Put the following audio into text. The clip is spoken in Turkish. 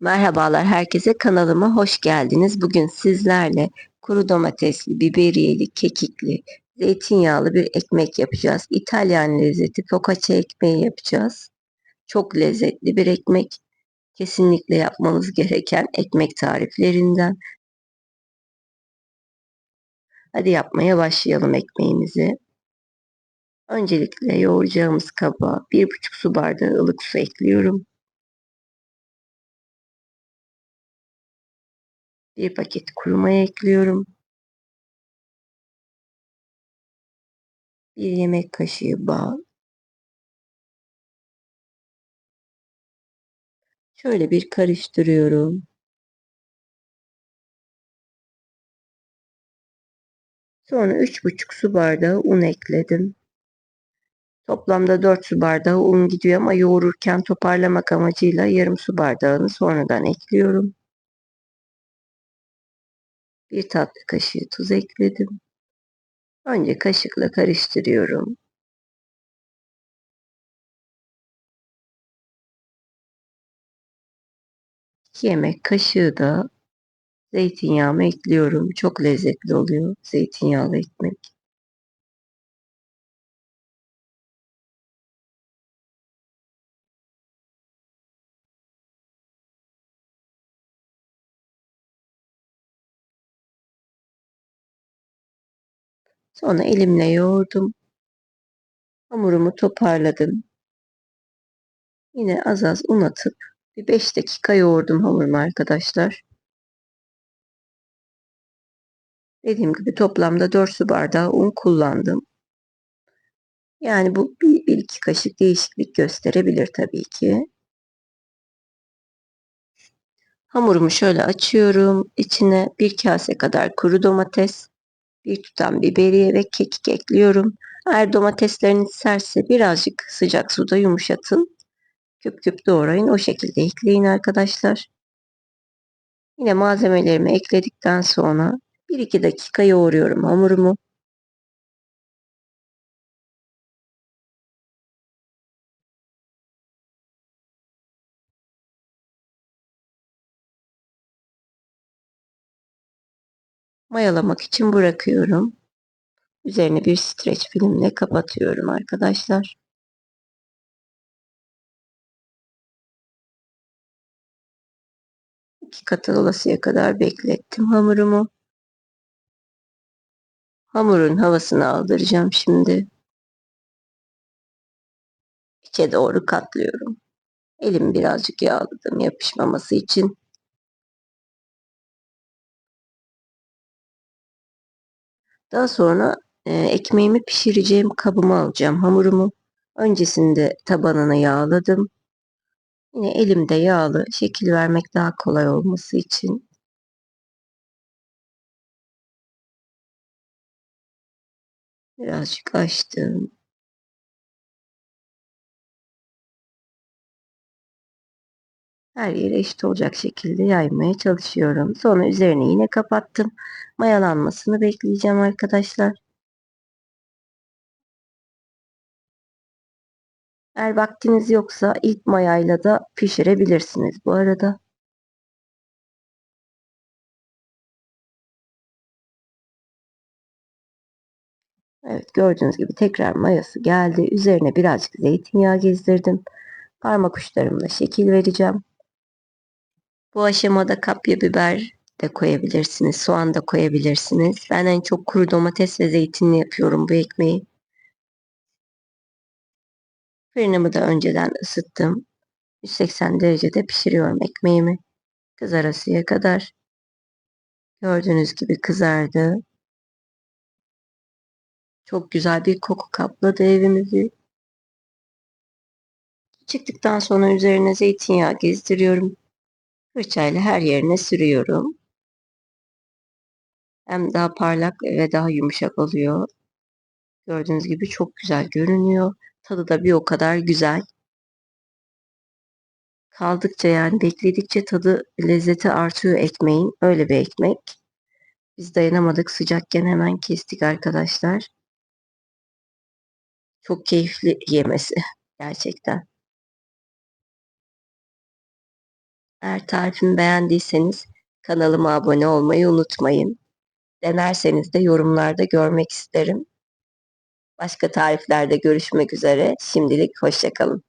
Merhabalar herkese kanalıma hoş geldiniz. Bugün sizlerle kuru domatesli, biberiyeli, kekikli, zeytinyağlı bir ekmek yapacağız. İtalyan lezzeti focaccia ekmeği yapacağız. Çok lezzetli bir ekmek. Kesinlikle yapmanız gereken ekmek tariflerinden. Hadi yapmaya başlayalım ekmeğimizi. Öncelikle yoğuracağımız kaba 1,5 su bardağı ılık su ekliyorum. Bir paket kuru maya ekliyorum. Bir yemek kaşığı bal. Şöyle bir karıştırıyorum. Sonra 3,5 su bardağı un ekledim. Toplamda 4 su bardağı un gidiyor ama yoğururken toparlamak amacıyla yarım su bardağını sonradan ekliyorum. Bir tatlı kaşığı tuz ekledim. Önce kaşıkla karıştırıyorum. İki yemek kaşığı da zeytinyağımı ekliyorum. Çok lezzetli oluyor zeytinyağlı ekmek. Sonra elimle yoğurdum. Hamurumu toparladım. Yine az az un atıp bir 5 dakika yoğurdum hamurumu arkadaşlar. Dediğim gibi toplamda 4 su bardağı un kullandım. Yani bu bir, bir iki kaşık değişiklik gösterebilir tabii ki. Hamurumu şöyle açıyorum. İçine bir kase kadar kuru domates, bir tutam biberiye ve kekik ekliyorum. Eğer domatesleriniz serse birazcık sıcak suda yumuşatın. Küp küp doğrayın. O şekilde ekleyin arkadaşlar. Yine malzemelerimi ekledikten sonra 1-2 dakika yoğuruyorum hamurumu. Mayalamak için bırakıyorum. Üzerine bir streç filmle kapatıyorum arkadaşlar. İki katı olasıya kadar beklettim hamurumu. Hamurun havasını aldıracağım şimdi. İçe doğru katlıyorum. Elimi birazcık yağladım yapışmaması için. Daha sonra e, ekmeğimi pişireceğim kabıma alacağım hamurumu. Öncesinde tabanını yağladım. Yine elimde yağlı şekil vermek daha kolay olması için birazcık açtım. Her yere eşit olacak şekilde yaymaya çalışıyorum. Sonra üzerine yine kapattım. Mayalanmasını bekleyeceğim arkadaşlar. Eğer vaktiniz yoksa ilk mayayla da pişirebilirsiniz bu arada. Evet gördüğünüz gibi tekrar mayası geldi. Üzerine birazcık zeytinyağı gezdirdim. Parmak uçlarımla şekil vereceğim. Bu aşamada kapya biber de koyabilirsiniz. Soğan da koyabilirsiniz. Ben en çok kuru domates ve zeytinli yapıyorum bu ekmeği. Fırınımı da önceden ısıttım. 180 derecede pişiriyorum ekmeğimi. Kızarasıya kadar. Gördüğünüz gibi kızardı. Çok güzel bir koku kapladı evimizi. Çıktıktan sonra üzerine zeytinyağı gezdiriyorum. Fırçayla her yerine sürüyorum. Hem daha parlak ve daha yumuşak oluyor. Gördüğünüz gibi çok güzel görünüyor. Tadı da bir o kadar güzel. Kaldıkça yani bekledikçe tadı lezzeti artıyor ekmeğin. Öyle bir ekmek. Biz dayanamadık sıcakken hemen kestik arkadaşlar. Çok keyifli yemesi gerçekten. Eğer tarifimi beğendiyseniz kanalıma abone olmayı unutmayın. Denerseniz de yorumlarda görmek isterim. Başka tariflerde görüşmek üzere. Şimdilik hoşçakalın.